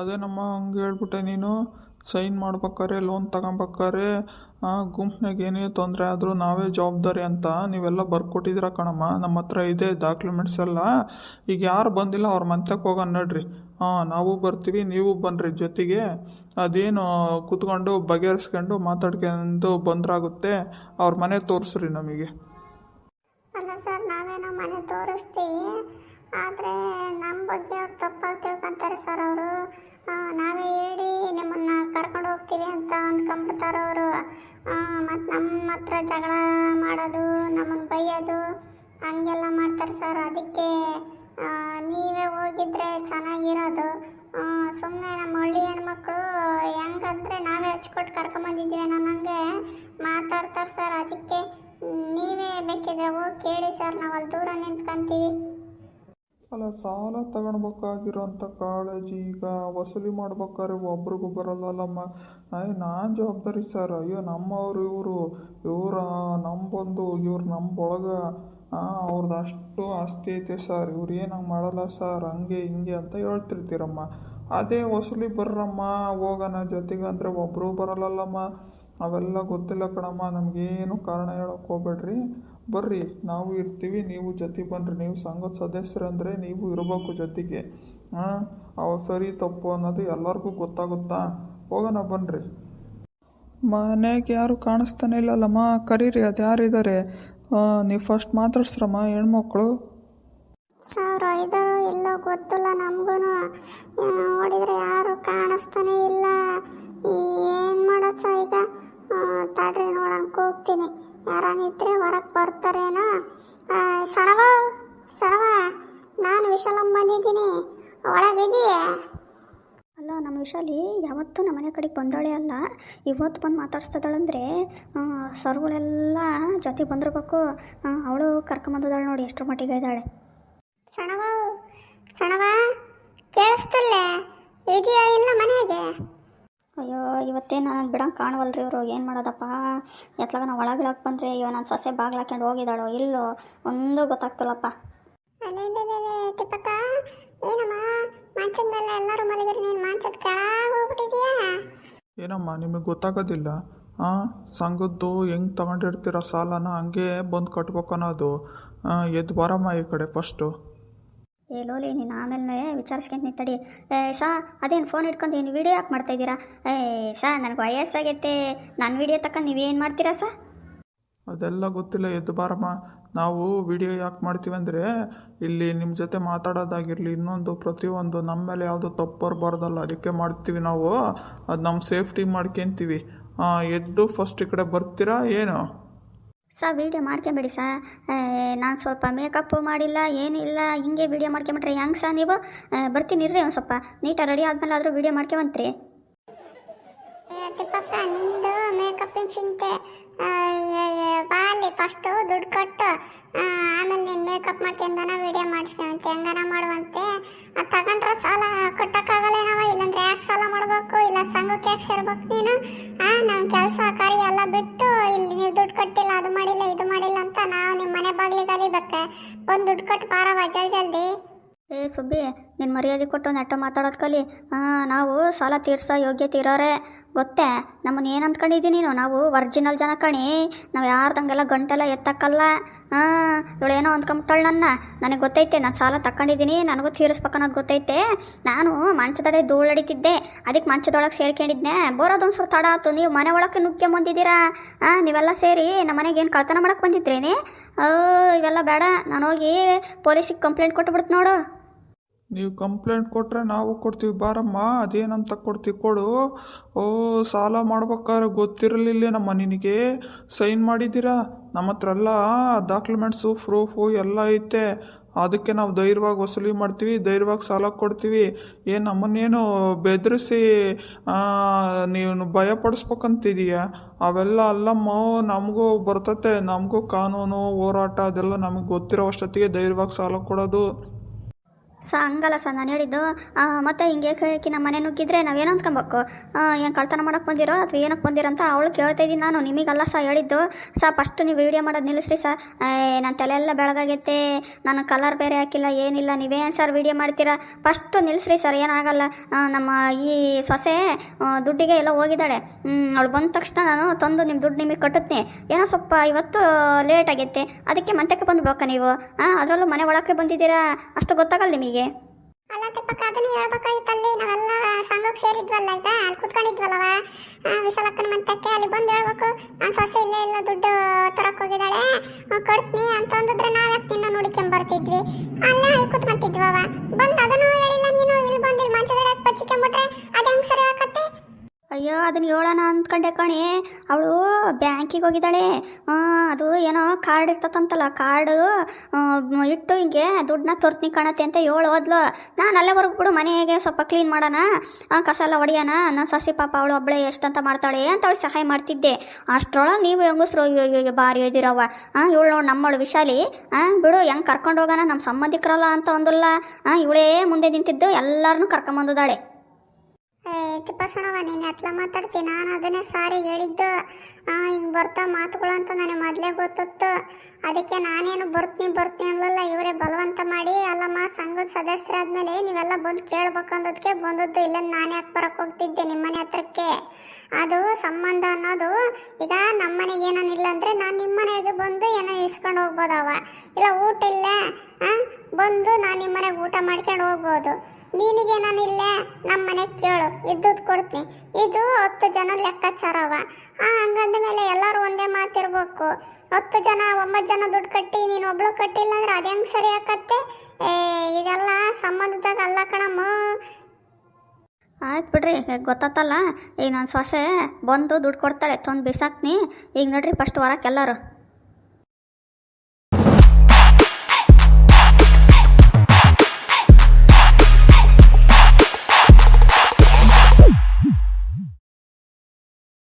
ಅದೇನಮ್ಮ ಹಂಗೆ ಹೇಳ್ಬಿಟ್ಟೆ, ನೀನು ಸೈನ್ ಮಾಡ್ಬೇಕಾರೆ, ಲೋನ್ ತಗೊಬೇಕಾರೆ ಗುಂಪ್ನಾಗ ಏನೇ ತೊಂದರೆ ಆದರೂ ನಾವೇ ಜವಾಬ್ದಾರಿ ಅಂತ ನೀವೆಲ್ಲ ಬರ್ಕೊಟ್ಟಿದ್ದೀರ ಕಣಮ್ಮ. ನಮ್ಮ ಹತ್ರ ಇದೆ ಡಾಕ್ಯುಮೆಂಟ್ಸ್ ಎಲ್ಲ. ಈಗ ಯಾರು ಬಂದಿಲ್ಲ ಅವ್ರ ಮಂತ್ಯಕ್ಕೆ ಹೋಗೋಣ ನಡ್ರಿ. ಹಾಂ ನಾವು ಬರ್ತೀವಿ, ನೀವು ಬನ್ನಿರಿ ಜೊತೆಗೆ. ಅದೇನು ಕೂತ್ಕೊಂಡು ಬಗೆಹರಿಸ್ಕೊಂಡು ಮಾತಾಡ್ಕೊಂಡು ಬಂದ್ರಾಗುತ್ತೆ, ಅವ್ರ ಮನೆ ತೋರಿಸ್ರಿ ನಮಗೆ. ಅಲ್ಲ ಸರ್ ನಾವೇನೋ ಮನೆ ತೋರಿಸ್ತೀವಿ. ಆದರೆ ಬಗ್ಗೆ ಅವ್ರು ತಪ್ಪಾಗಿ ತಿಳ್ಕೊಂತಾರೆ ಸರ್ ಅವರು. ನಾವೇ ಹೇಳಿ ನಿಮ್ಮನ್ನ ಕರ್ಕೊಂಡು ಹೋಗ್ತೀವಿ ಅಂತ ಅಂದ್ಕೊಂಬಿಡ್ತಾರೆ ಅವರು. ಮತ್ತು ನಮ್ಮ ಹತ್ರ ಜಗಳ ಮಾಡೋದು, ನಮ್ಮನ್ನು ಬೈಯೋದು ಹಂಗೆಲ್ಲ ಮಾಡ್ತಾರೆ ಸರ್. ಅದಕ್ಕೆ ನೀವೇ ಹೋಗಿದ್ರೆ ಚೆನ್ನಾಗಿರೋದು. ಸುಮ್ಮನೆ ನಮ್ಮ ಹಳ್ಳಿ ಹೆಣ್ಮಕ್ಳು ಹೆಂಗಂದ್ರೆ ನಾವೇ ಹಚ್ಕೊಟ್ಟು ಕರ್ಕೊಂಬಂದಿದ್ದೀವಿ ಹಂಗೆ ಮಾತಾಡ್ತಾರೆ ಸರ್. ಅದಕ್ಕೆ ನೀವೇ ಬೇಕಿದ್ರೆ ಹೋಗಿ ಕೇಳಿ ಸರ್. ನಾವು ದೂರ ಅಲ್ಲ ಸಾಲ ತಗೊಳ್ಬೇಕಾಗಿರೋಂಥ ಕಾಳಜಿ ಈಗ ವಸೂಲಿ ಮಾಡ್ಬೇಕಾದ್ರೆ ಒಬ್ರಿಗೂ ಬರಲ್ಲಲ್ಲಮ್ಮ ಅಯ್ಯ ನಾನು ಜವಾಬ್ದಾರಿ ಸರ್. ಅಯ್ಯೋ, ನಮ್ಮವ್ರು ಇವರು. ಇವ್ರು ನಮ್ಮ ಬಂದು ಇವ್ರು ನಮ್ಮ ಒಳಗೆ ಅವ್ರದ್ದು ಅಷ್ಟು ಆಸ್ತಿ ಐತೆ ಸರ್. ಇವ್ರು ಏನು ಹಂಗೆ ಮಾಡಲ್ಲ ಸರ್. ಹಂಗೆ, ಹಿಂಗೆ ಅಂತ ಹೇಳ್ತಿರ್ತೀರಮ್ಮ. ಅದೇ ವಸೂಲಿ ಬರ್ರಮ್ಮ. ಹೋಗೋಣ ಜೊತೆಗೆ ಅಂದರೆ ಒಬ್ಬರು ಬರಲ್ಲಲ್ಲಮ್ಮ. ಅವೆಲ್ಲ ಗೊತ್ತಿಲ್ಲ ಕಣಮ್ಮ, ನಮಗೇನು ಕಾರಣ ಹೇಳೋಕೆ ಹೋಗ್ಬೇಡ್ರಿ. ಬರ್ರಿ, ನಾವು ಇರ್ತೀವಿ, ನೀವು ಜೊತೆ ಬನ್ನಿರಿ ನೀವು ಸಂಘದ ಸದಸ್ಯರಂದರೆ ನೀವು ಇರಬೇಕು ಜೊತೆಗೆ. ಹಾಂ, ಅವು ಸರಿ ತಪ್ಪು ಅನ್ನೋದು ಎಲ್ಲರಿಗೂ ಗೊತ್ತಾಗುತ್ತಾ? ಹೋಗೋಣ ಬನ್ನಿರಿ ಮನೆಗೆ ಯಾರು ಕಾಣಿಸ್ತಾನೆ ಇಲ್ಲಲ್ಲಮ್ಮ, ಕರೀರಿ, ಅದು ಯಾರಿದ್ದಾರೆ ನೀವು ಫಸ್ಟ್ ಮಾತಾಡ್ಸ್ರಮ್ಮ, ಹೆಣ್ಮಕ್ಳು. ಗೊತ್ತಿಲ್ಲ ನಮಗೂ ನೋಡಿದ್ರೆ ಯಾರು ಕಾಣಿಸ್ತಾನೆ ಇಲ್ಲ. ಏನು ಮಾಡೋದು ಈಗ? ನೋಡೋಕೆ ಯಾರಾನಿದ್ರೆ ಹೊರಗೆ ಬರ್ತಾರೇನೋ. ಸಣವ ಸಣವ ನಾನು ವಿಶಾಲಮ್ಮ ಬಂದಿದ್ದೀನಿ ಒಳಗಿದೆಯೇ ಅಲ್ಲ ನಮ್ಮ ವಿಶಾಲಿ ಯಾವತ್ತೂ ನಮ್ಮ ಮನೆ ಕಡೆಗೆ ಬಂದಾಳೆ ಅಲ್ಲ. ಇವತ್ತು ಬಂದು ಮಾತಾಡ್ಸ್ತಿದ್ದಾಳಂದ್ರೆ ಸರ್ಗಳೆಲ್ಲ ಜೊತೆ ಬಂದಿರ್ಬೇಕು. ಅವಳು ಕರ್ಕೊಂಬಂದಿದ್ದಾಳೆ ನೋಡಿ ಎಷ್ಟರ ಮಟ್ಟಿಗೆ ಇದ್ದಾಳೆ. ಸಣವ ಸಣವ ಕೇಳಿಸ್ತಲ್ಲೇ? ಇದೆಯಾ ಇಲ್ಲ ಮನೆಗೆ? ಇವತ್ತೇ ನಾನು ಬಿಡಂಗೆ ಕಾಣವಲ್ರಿ ಇವರು ಏನು ಮಾಡೋದಪ್ಪ? ಎತ್ಲಾಗ ನಾವು ಒಳಗಿಳಕ್ಕೆ ಬಂದರೆ ಇವ ನಾನು ಸೊಸೆ ಬಾಗ್ಲು ಹಾಕ್ಕೊಂಡು ಹೋಗಿದ್ದಾಳೋ ಇಲ್ಲೋ ಒಂದು ಗೊತ್ತಾಗ್ತಿಲ್ಲಪ್ಪ. ತಿಪ್ಪಕ್ಕ ಏನಮ್ಮ? ಮಂಚದ ಮೇಲೆ ಎಲ್ಲರೂ ಮಲಗಿರಿ ನೀನು ಮಂಚದ ಕೆಳಗೆ ಹೋಗ್ಬಿಟ್ಟಿದ್ಯಾ? ಏನಮ್ಮ ನಿಮಗೆ ಗೊತ್ತಾಗೋದಿಲ್ಲ? ಹಾಂ ಸಂಘದ್ದು ಹೆಂಗೆ ತಗೊಂಡಿರ್ತೀರ ಸಾಲನ ಹಂಗೆ ಬಂದು ಕಟ್ಬೇಕು ಅನ್ನೋದು ಎದ್ದು ಬರಮ್ಮ ಈ ಕಡೆ ಫಸ್ಟು ಏ ಲೋಲಿ, ನೀನು ಆಮೇಲೆ ವಿಚಾರಿಸ್ಕೊಂತ ತಡಿ ಏ, ಸಾ, ಅದೇನು ಫೋನ್ ಇಟ್ಕೊಂಡು ಏನು ವೀಡಿಯೋ ಯಾಕೆ ಮಾಡ್ತಾಯಿದ್ದೀರಾ ಏ, ಸಾ, ನನಗೆ ವಯಸ್ಸಾಗೈತೆ. ನನ್ನ ವೀಡಿಯೋ ತಕ್ಕ ನೀವೇನು ಮಾಡ್ತೀರಾ, ಸಾ? ಅದೆಲ್ಲ ಗೊತ್ತಿಲ್ಲ, ಎದ್ದು ಬಾರಮ್ಮ. ನಾವು ವಿಡಿಯೋ ಯಾಕೆ ಮಾಡ್ತೀವಿ ಅಂದರೆ, ಇಲ್ಲಿ ನಿಮ್ಮ ಜೊತೆ ಮಾತಾಡೋದಾಗಿರಲಿ, ಇನ್ನೊಂದು, ಪ್ರತಿಯೊಂದು ನಮ್ಮ ಮೇಲೆ ಯಾವುದೋ ತಪ್ಪು ಬರಬಾರ್ದಲ್ಲ. ಅದಕ್ಕೆ ಮಾಡ್ತೀವಿ ನಾವು. ಅದು ನಮ್ಮ ಸೇಫ್ಟಿ ಮಾಡ್ಕೊಂತೀವಿ. ಎದ್ದು ಫಸ್ಟ್ ಈ ಕಡೆ ಬರ್ತೀರಾ, ಏನು? ಸಾ ವೀಡಿಯೋ ಮಾಡ್ಕೊಂಬೇಡಿ ಸರ್. ನಾನು ಸ್ವಲ್ಪ ಮೇಕಪ್ಪು ಮಾಡಿಲ್ಲ, ಏನಿಲ್ಲ, ಹಿಂಗೆ ವೀಡಿಯೋ ಮಾಡ್ಕೊಂಬಿಟ್ರೆ ಹೆಂಗೆ ಸರ್ ನೀವು? ಬರ್ತೀನಿ ಇರ್ರಿ ಒಂದು ಸ್ವಲ್ಪ. ನೀಟಾಗಿ ರೆಡಿ ಆದಮೇಲೆ ಆದರೂ ವೀಡಿಯೋ ಮಾಡ್ಕೊಂಬಂತ್ರಿ. ತಿಪ್ಪಕ್ಕ ನಿಂದು ಮೇಕಪ್ಪಿನ ಚಿಂತೆ. ಬಾಲಿ ಫಸ್ಟು ದುಡ್ಡು ಕೊಟ್ಟು ಆಮೇಲೆ ನೀನು ಮೇಕಪ್ ಮಾಡ್ಕೊಂಡನ ವಿಡಿಯೋ ಮಾಡಿಸ್ಕೊಂತೆ, ಹೆಂಗನ ಮಾಡುವಂತೆ. ಅದು ತಗೊಂಡ್ರೆ ಸಾಲ ಕಟ್ಟಕ್ಕಾಗಲ್ಲೇನವ ಇಲ್ಲಾಂದ್ರೆ ಯಾಕೆ ಸಾಲ ಮಾಡಬೇಕು? ಇಲ್ಲ ಸಂಘಕ್ಕೆ ಯಾಕೆ ಸೇರ್ಬೇಕು ನೀನು? ನಮ್ಮ ಕೆಲಸ ಕಾರ್ಯ ಎಲ್ಲ ಬಿಟ್ಟು ಇಲ್ಲಿ ನೀವು ದುಡ್ಡು ಕೊಟ್ಟಿಲ್ಲ, ಅದು ಮಾಡಿಲ್ಲ, ಇದು ಮಾಡಿಲ್ಲ ಅಂತ ನಾವು ನಿಮ್ಮ ಮನೆ ಬಾಗಿಲಿಗೆ ಅಲಿಬೇಕು. ಒಂದು ದುಡ್ಡು ಕೊಟ್ಟು ಪಾರವ ಜಲ್ ಜಲ್ದಿ. ಏ ಸುಬ್ಬಿ ನಿನ್ನ ಮರ್ಯಾದೆ ಕೊಟ್ಟು ನೆಟ್ಟ ಮಾತಾಡೋದು ಕಲಿ. ಹಾಂ ನಾವು ಸಾಲ ತೀರ್ಸೋ ಯೋಗ್ಯತೆ ಇರೋರೆ. ಗೊತ್ತೇ? ನಮ್ಮನ್ನ ಏನು ಅಂದ್ಕೊಂಡಿದ್ದೀನಿ ನೀನು? ನಾವು ಒರ್ಜಿನಲ್ ಜನ ಕಣಿ. ನಾವು ಯಾರ್ದಂಗೆಲ್ಲ ಗಂಟೆಲ್ಲ ಎತ್ತಕ್ಕಲ್ಲ. ಹಾಂ ಇವಳೇನೋ ಅಂದ್ಕೊಂಬಿಟ್ಟಾಳು ನನ್ನ. ನನಗೆ ಗೊತ್ತೈತೆ, ನಾನು ಸಾಲ ತಗೊಂಡಿದ್ದೀನಿ ನನಗೂ ತೀರಿಸ್ಬೇಕು ಅನ್ನೋದು ಗೊತ್ತೈತೆ. ನಾನು ಮಂಚದಡೆ ಧೂಳು ಹೊಡಿತಿದ್ದೆ ಅದಕ್ಕೆ ಮಂಚದೊಳಗೆ ಸೇರ್ಕೊಂಡಿದ್ದೆ ಬರೋದೊಂದು ಸ್ವಲ್ಪ ತಡ ಆಯ್ತು ನೀವು ಮನೆ ಒಳಗೆ ನುಗ್ಕೊಂಬಂದಿದ್ದೀರಾ ಹಾಂ ನೀವೆಲ್ಲ ಸೇರಿ ನಮ್ಮ ಮನೆಗೆ ಏನು ಕಳ್ತನ ಮಾಡಕ್ಕೆ ಬಂದಿದ್ರೇನೆ? ಇವೆಲ್ಲ ಬೇಡ. ನಾನು ಹೋಗಿ ಪೊಲೀಸಿಗೆ ಕಂಪ್ಲೇಂಟ್ ಕೊಟ್ಬಿಡ್ತು ನೋಡು. ನೀವು ಕಂಪ್ಲೇಂಟ್ ಕೊಟ್ಟರೆ ನಾವು ಕೊಡ್ತೀವಿ. ಬಾರಮ್ಮ, ಅದೇನಂತ ಕೊಡ್ತೀವಿ ಕೊಡು. ಓ, ಸಾಲ ಮಾಡ್ಬೇಕಾದ್ರೆ ಗೊತ್ತಿರಲಿಲ್ಲೇನಮ್ಮ ನಿನಗೆ. ಸೈನ್ ಮಾಡಿದ್ದೀರಾ? ನಮ್ಮ ಹತ್ರ ಎಲ್ಲ ಡಾಕ್ಯುಮೆಂಟ್ಸು, ಪ್ರೂಫು ಎಲ್ಲ ಐತೆ. ಅದಕ್ಕೆ ನಾವು ಧೈರ್ಯವಾಗಿ ವಸೂಲಿ ಮಾಡ್ತೀವಿ, ಧೈರ್ಯವಾಗಿ ಸಾಲ ಕೊಡ್ತೀವಿ. ಏನು ನಮ್ಮನ್ನೇನು ಬೆದರಿಸಿ ನೀವು ಭಯ ಪಡಿಸ್ಬೇಕಂತಿದೀಯ ಅವೆಲ್ಲ ಅಲ್ಲಮ್ಮ, ನಮಗೂ ಬರ್ತತೆ. ನಮಗೂ ಕಾನೂನು, ಹೋರಾಟ ಅದೆಲ್ಲ ನಮಗೆ ಗೊತ್ತಿರೋ ಅಷ್ಟೊತ್ತಿಗೆ ಧೈರ್ಯವಾಗಿ ಸಾಲ ಕೊಡೋದು. ಸ ಹಂಗಲ್ಲ ಸರ್ ನಾನು ಹೇಳಿದ್ದು ಮತ್ತೆ ಹಿಂಗೆ ಕೈಕಿ ನಮ್ಮ ಮನೆ ನುಗ್ಗಿದ್ರೆ ನಾವೇನು ಅಂದ್ಕೊಬೇಕು ಏನು ಕಳ್ತನ ಮಾಡೋಕೆ ಬಂದಿರೋ ಅಥವಾ ಏನಕ್ಕೆ ಬಂದಿರೋ ಅಂತ ಅವಳು ಕೇಳ್ತಾ ಇದ್ದೀನಿ ನಾನು, ನಿಮಗಲ್ಲ ಸಹ ಹೇಳಿದ್ದು. ಸರ್ ಫಸ್ಟ್ ನೀವು ವೀಡಿಯೋ ಮಾಡೋದು ನಿಲ್ಲಿಸ್ರಿ ಸರ್ ನನ್ನ ತಲೆ ಎಲ್ಲ ಬೆಳಗಾಗೈತೆ ನಾನು ಕಲರ್ ಬೇರೆ ಹಾಕಿಲ್ಲ, ಏನಿಲ್ಲ ನೀವೇನು ಸರ್ ವೀಡಿಯೋ ಮಾಡ್ತೀರಾ? ಫಸ್ಟ್ ನಿಲ್ಲಿಸ್ರಿ ಸರ್ ಏನಾಗಲ್ಲ. ನಮ್ಮ ಈ ಸೊಸೆ ದುಡ್ಡಿಗೆ ಎಲ್ಲ ಹೋಗಿದ್ದಾಳೆ. ಅವಳು ಬಂದ ತಕ್ಷಣ ನಾನು ತಂದು ನಿಮ್ಮ ದುಡ್ಡು ನಿಮಗೆ ಕಟ್ಟುತ್ತೆ ಏನೋ ಸ್ವಲ್ಪ ಇವತ್ತು ಲೇಟ್ ಆಗೈತೆ, ಅದಕ್ಕೆ ಮಂತ್ಯಕ್ಕೆ ಬಂದು ಬೇಕಾ ನೀವು. ಹಾಂ ಅದರಲ್ಲೂ ಮನೆ ಒಳಕ್ಕೆ ಬಂದಿದ್ದೀರಾ? ಅಷ್ಟು ಗೊತ್ತಾಗಲ್ಲ ನಿಮಗೆ. ಅಲ್ಲ ಸಂಘಕ್ಕೆ ಸೇರಿದ್ವಲ್ಲ ಈಗ. ಅಲ್ಲಿ ಕುತ್ಕೊಂಡಿದ್ವಲ್ಲವ? ವಿಶಾಲಕ್ಕನ ಮಂತಕ್ಕೆ ಅಲ್ಲಿ ಬಂದು ಹೇಳ್ಬೇಕು. ಸೊಸೆ ಇಲ್ಲೇ ಇಲ್ಲ, ದುಡ್ಡು ತರಕ್ ಹೋಗಿದ್ದಾಳೆ. ಕೊಡ್ತೀನಿ ಅಂತ ಅಂದಿದ್ರೆ ನಾವ್ಯಾಕೆ ನಿನ್ನ ನೋಡಿಕೊಂಡ್ ಬರ್ತಿದ್ವಿ ಅಲ್ಲೇ ಅಲ್ಲಿ ಕುತ್ಕೊಂತಿದ್ವವ. ಅದನ್ನು ಹೇಳಿಲ್ಲ ನೀನು. ಇಲ್ಲಿ ಹೆಂಗ್ ಸರಿ ಅಯ್ಯೋ ಅದನ್ನ ಹೇಳೋಣ ಅಂದ್ಕೊಂಡೆ ಕಣೆ. ಅವಳು ಬ್ಯಾಂಕಿಗೆ ಹೋಗಿದ್ದಾಳೆ. ಆ, ಅದು ಏನೋ ಕಾರ್ಡ್ ಇರ್ತತಂತಲ್ಲ ಕಾರ್ಡು ಇಟ್ಟು ಹಿಂಗೆ ದುಡ್ಡನ್ನ ತೋರ್ತೀನಿ ಕಾಣತ್ತೆ ಅಂತ ಹೇಳು ಹೋದ್ಲು ನಾನು ಅಲ್ಲೇ ಬಿಡು ಮನೆಗೆ ಸ್ವಲ್ಪ ಕ್ಲೀನ್ ಮಾಡೋಣ. ಆ, ಕಸ ಎಲ್ಲ ಹೊಡಿಯೋಣ ನನ್ನ ಸಸಿ ಪಾಪ ಅವಳು ಒಬ್ಬಳೆ ಎಷ್ಟಂತ ಮಾಡ್ತಾಳೆ ಅಂತ ಅವಳು ಸಹಾಯ ಮಾಡ್ತಿದ್ದೆ. ಅಷ್ಟರೊಳಗೆ ನೀವು ಹೆಂಗಸ್ರು ಅಯ್ಯೋ ಬಾರಿ ಭಾರಿ ಇದಿರವ್ವ ಹಾಂ ಇವಳು ನೋಡಿ ನಮ್ಮಳು ವಿಶಾಲಿ. ಹಾಂ ಬಿಡು ಹೆಂಗೆ ಕರ್ಕೊಂಡು ಹೋಗೋಣ? ನಮ್ಮ ಸಂಬಂಧಿಕರಲ್ಲ ಅಂತ ಒಂದಲ್ಲ ಹಾಂ ಇವಳೇ ಮುಂದೆ ನಿಂತಿದ್ದು ಎಲ್ಲರನ್ನೂ ಕರ್ಕೊಂಬಂದಿದ್ದಾಳೆ. ತಿಪ್ಪಸಣವ ನೀನು ಎತ್ಲ ಮಾತಾಡ್ತಿ? ನಾನು ಅದನ್ನೇ ಸಾರಿಗೆ ಹೇಳಿದ್ದು. ಹಿಂಗ್ ಬರ್ತಾ ಮಾತುಗಳು ಅಂತ ನನಗೆ ಮೊದಲೇ ಗೊತ್ತಿತ್ತು. ಅದಕ್ಕೆ ನಾನೇನು ಬರ್ತೀನಿ ಬರ್ತೀನಿ ಸಂಘದ ಸದಸ್ಯರಾದ್ಮೇಲೆ ನೀವೆಲ್ಲ ಬಂದು ಕೇಳ್ಬೇಕು ಅನ್ನೋದಕ್ಕೆ ಬಂದದ್ದು ಇಲ್ಲ ನಾನು ಯಾಕೆ ಬರಕ್ಕೆ ಹೋಗ್ತಿದ್ದೆ ನಿಮ್ಮನೆ ಹತ್ರಕ್ಕೆ? ಅದು ಸಂಬಂಧ ಅನ್ನೋದು ಈಗ ನಮ್ಮ ಮನೆಗೆ ಏನಾನಿಲ್ಲ ಅಂದರೆ ನಾನು ನಿಮ್ಮ ಮನೆಗೆ ಬಂದು ಏನೋ ಇಸ್ಕೊಂಡು ಹೋಗ್ಬೋದವ ಇಲ್ಲ ಊಟ ಇಲ್ಲ? ಬಂದು ನಾನು ನಿಮ್ಮ ಮನೆಗೆ ಊಟ ಮಾಡ್ಕೊಂಡು ಹೋಗ್ಬೋದು. ನಿನಗೆ ನಾನಿಲ್ಲ ನಮ್ಮ ಮನೆಗೆ ಕೇಳು ಇದ್ದದ್ದು ಕೊಡ್ತೀನಿ. ಇದು ಹತ್ತು ಜನ ಲೆಕ್ಕಾಚಾರವ ಹಂಗಂದ ಮೇಲೆ ಎಲ್ಲರೂ ಒಂದೇ ಮಾತಿರ್ಬೇಕು. ಹತ್ತು ಜನ, ಒಂಬತ್ತು ಜನ ದುಡ್ಡು ಕಟ್ಟಿ, ನೀನು ಒಬ್ಳು ಕಟ್ಟಿಲ್ಲ ಅಂದ್ರೆ ಅದು ಹೆಂಗೆ ಸರಿ ಆಕತ್ತೆ? ಏ ಇದೆಲ್ಲ ಸಂಬಂಧದಾಗ ಅಲ್ಲ ಕಣಮ್ಮ. ಆಯ್ತು ಬಿಡ್ರಿ ಗೊತ್ತಾತಲ್ಲ, ಈಗ ನನ್ನ ಸೊಸೆ ಬಂದು ದುಡ್ಡು ಕೊಡ್ತಾಳೆ, ತೊಂದು ಬಿಸಾಕ್ನಿ. ಈಗ ನೋಡ್ರಿ ಫಸ್ಟ್ ಹೊರಕ್ಕೆ ಎಲ್ಲರೂ.